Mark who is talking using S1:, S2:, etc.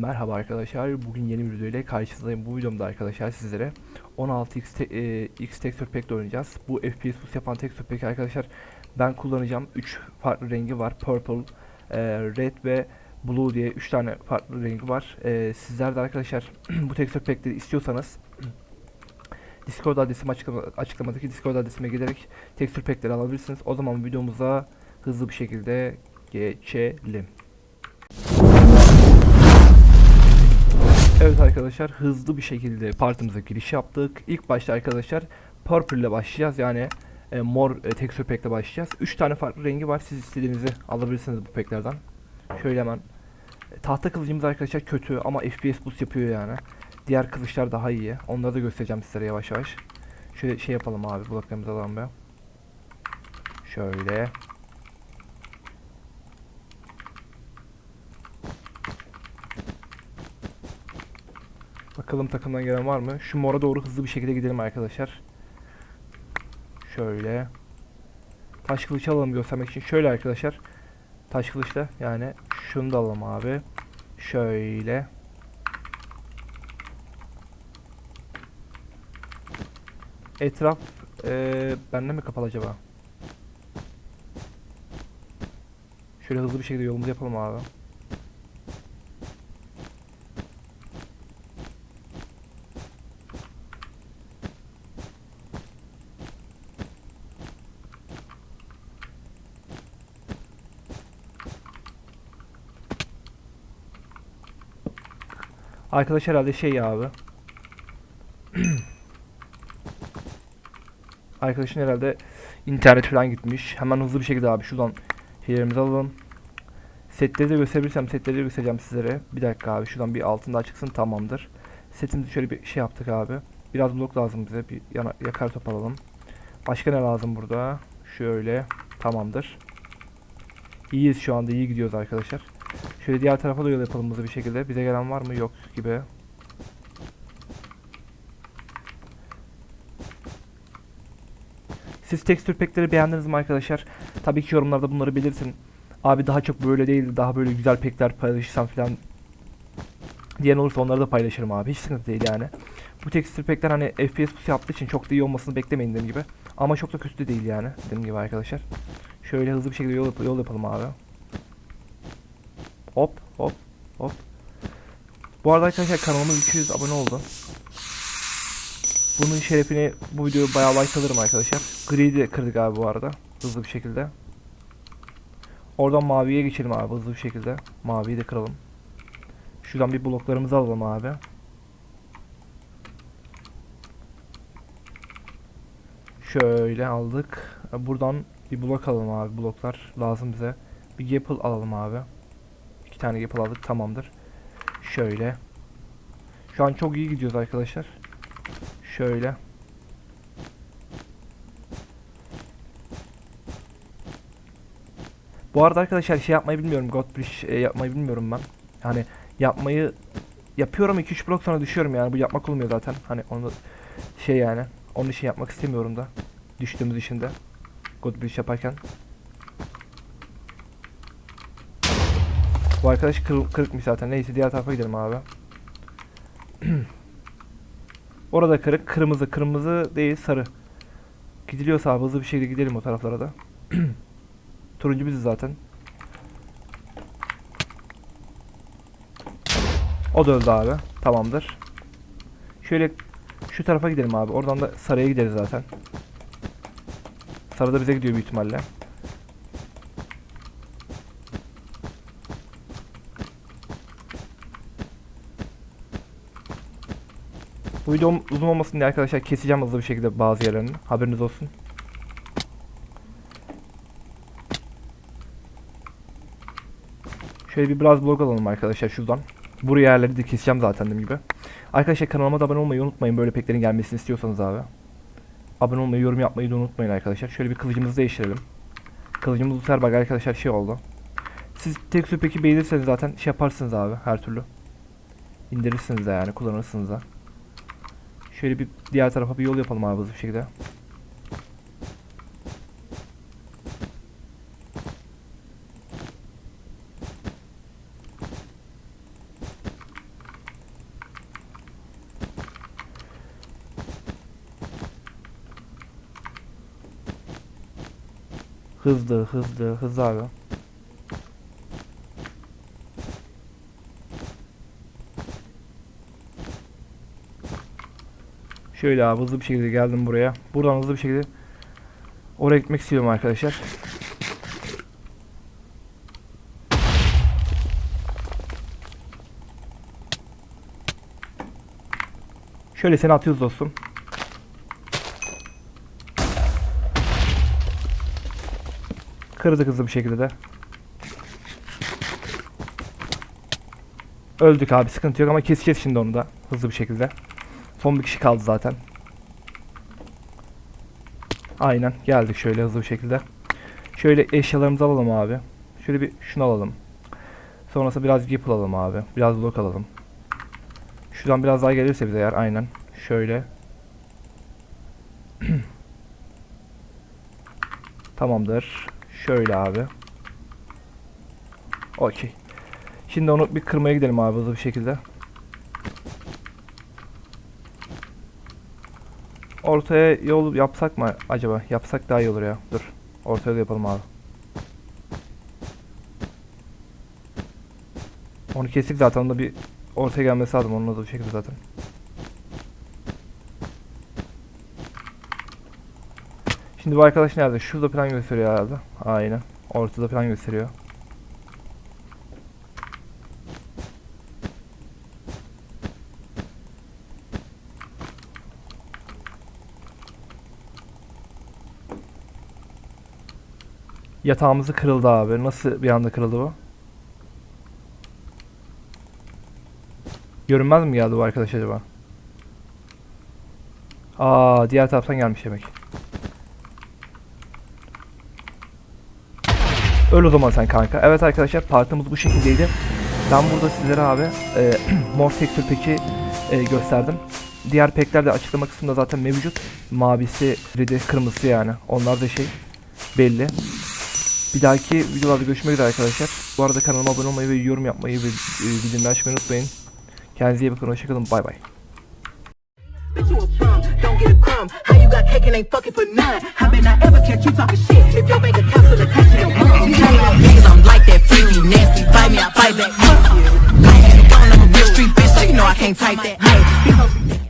S1: Merhaba arkadaşlar. Bugün yeni bir video ile karşınızdayım. Bu videomda arkadaşlar sizlere 16x te e, X Texture Pack ile oynayacağız. Bu FPS boost yapan Texture Pack arkadaşlar ben kullanacağım. 3 farklı rengi var. Purple, e, Red ve Blue diye 3 tane farklı rengi var. E, sizler de arkadaşlar bu Texture Pack'leri istiyorsanız Discord adresim açıklama, açıklamadaki Discord adresime gelerek Texture Pack'leri alabilirsiniz. O zaman videomuza hızlı bir şekilde geçelim. Arkadaşlar hızlı bir şekilde partimize giriş yaptık. İlk başta arkadaşlar Purple ile başlayacağız. Yani e, mor e, pack ile başlayacağız. 3 tane farklı rengi var. Siz istediğinizi alabilirsiniz bu packlerden. Şöyle hemen. E, tahta kılıcımız arkadaşlar kötü ama FPS boost yapıyor yani. Diğer kılıçlar daha iyi. Onları da göstereceğim sizlere yavaş yavaş. Şöyle şey yapalım abi bloklarımızı alalım be. Şöyle. Bakalım takımdan gelen var mı? Şu mora doğru hızlı bir şekilde gidelim arkadaşlar. Şöyle. Taş kılıç alalım göstermek için. Şöyle arkadaşlar. Taş kılıçla yani şunu da alalım abi. Şöyle. Etraf eee bende mi kapalı acaba? Şöyle hızlı bir şekilde yolumuzu yapalım abi. Arkadaş herhalde şey abi. Arkadaşın herhalde internet falan gitmiş. Hemen hızlı bir şekilde abi şuradan şeylerimizi alalım. Setleri de gösterebilirsem setleri de göstereceğim sizlere. Bir dakika abi şuradan bir altında çıksın tamamdır. Setimizi şöyle bir şey yaptık abi. Biraz blok lazım bize. Bir yana, yakar top alalım. Başka ne lazım burada? Şöyle tamamdır. İyiyiz şu anda iyi gidiyoruz arkadaşlar. Şöyle diğer tarafa da yol yapalım hızlı bir şekilde. Bize gelen var mı? Yok gibi. Siz tekstür pekleri beğendiniz mi arkadaşlar? Tabii ki yorumlarda bunları belirtin. Abi daha çok böyle değil, daha böyle güzel pekler paylaşırsam falan diyen olursa onları da paylaşırım abi. Hiç sıkıntı değil yani. Bu tekstür pekler hani FPS pusu yaptığı için çok da iyi olmasını beklemeyin dediğim gibi. Ama çok da kötü de değil yani dediğim gibi arkadaşlar. Şöyle hızlı bir şekilde yol, yol yapalım abi. Hop hop hop. Bu arada arkadaşlar kanalımız 200 abone oldu. Bunun şerefine bu videoyu bayağı like alırım arkadaşlar. Gri'yi kırdık abi bu arada. Hızlı bir şekilde. Oradan maviye geçelim abi hızlı bir şekilde. Maviyi de kıralım. Şuradan bir bloklarımızı alalım abi. Şöyle aldık. Buradan bir blok alalım abi. Bloklar lazım bize. Bir gapple alalım abi. İki tane gapple aldık tamamdır. Şöyle. Şu an çok iyi gidiyoruz arkadaşlar. Şöyle. Bu arada arkadaşlar şey yapmayı bilmiyorum. Godbridge e, yapmayı bilmiyorum ben. Yani yapmayı yapıyorum 2-3 blok sonra düşüyorum yani. Bu yapmak olmuyor zaten. Hani onu şey yani. Onun için yapmak istemiyorum da. Düştüğümüz için de. Godbridge yaparken. Bu arkadaş kır, kırıkmış zaten. Neyse diğer tarafa gidelim abi. Orada kırık. Kırmızı. Kırmızı değil sarı. Gidiliyorsa abi hızlı bir şekilde gidelim o taraflara da. Turuncu biziz zaten. O da öldü abi. Tamamdır. Şöyle şu tarafa gidelim abi. Oradan da sarıya gideriz zaten. Sarı da bize gidiyor büyük ihtimalle. Bu videom uzun olmasın diye arkadaşlar keseceğim hızlı bir şekilde bazı yerlerini. Haberiniz olsun. Şöyle bir biraz blok alalım arkadaşlar şuradan. Buraya yerleri de keseceğim zaten dediğim gibi. Arkadaşlar kanalıma da abone olmayı unutmayın böyle peklerin gelmesini istiyorsanız abi. Abone olmayı, yorum yapmayı da unutmayın arkadaşlar. Şöyle bir kılıcımızı değiştirelim. Kılıcımız bu bak arkadaşlar şey oldu. Siz tek peki beğenirseniz zaten şey yaparsınız abi her türlü. İndirirsiniz de yani kullanırsınız da. Şöyle bir diğer tarafa bir yol yapalım abi hızlı bir şekilde. Hızlı hızlı hızlı abi. Şöyle abi hızlı bir şekilde geldim buraya. Buradan hızlı bir şekilde oraya gitmek istiyorum arkadaşlar. Şöyle seni atıyoruz dostum. Kırdık hızlı bir şekilde de. Öldük abi sıkıntı yok ama keseceğiz şimdi onu da hızlı bir şekilde. Son bir kişi kaldı zaten. Aynen geldik şöyle hızlı bir şekilde. Şöyle eşyalarımızı alalım abi. Şöyle bir şunu alalım. Sonrasında biraz gip alalım abi. Biraz blok alalım. Şuradan biraz daha gelirse bize eğer aynen. Şöyle. Tamamdır. Şöyle abi. Okey. Şimdi onu bir kırmaya gidelim abi hızlı bir şekilde. Ortaya yol yapsak mı acaba? Yapsak daha iyi olur ya. Dur. Ortaya da yapalım abi. Onu kestik zaten. Onda bir ortaya gelmesi lazım. Onun da bir şekilde zaten. Şimdi bu arkadaş nerede? Şurada plan gösteriyor herhalde. Aynen. Ortada plan gösteriyor. Yatağımızı kırıldı abi. Nasıl bir anda kırıldı bu? Görünmez mi geldi bu arkadaş acaba? Aa, diğer taraftan gelmiş demek. Öl o zaman sen kanka. Evet arkadaşlar partımız bu şekildeydi. Ben burada sizlere abi e, mor tekstür peki e, gösterdim. Diğer pekler de açıklama kısmında zaten mevcut. Mavisi, redi, kırmızısı yani. Onlar da şey belli. Bir dahaki videolarda görüşmek üzere arkadaşlar. Bu arada kanalıma abone olmayı ve yorum yapmayı ve e, bildirimleri açmayı unutmayın. Kendinize iyi bakın. Hoşçakalın. Bay bay.
S2: Bet you a bum, don't get a crumb. How you got cake and ain't fucking for none? How been I ever catch you talking shit? If your bank account still attached to your mom. Niggas, I'm like that freaky, nasty, bite me, I fight back. I had a gun, I'm a real street bitch, so you know I can't type that.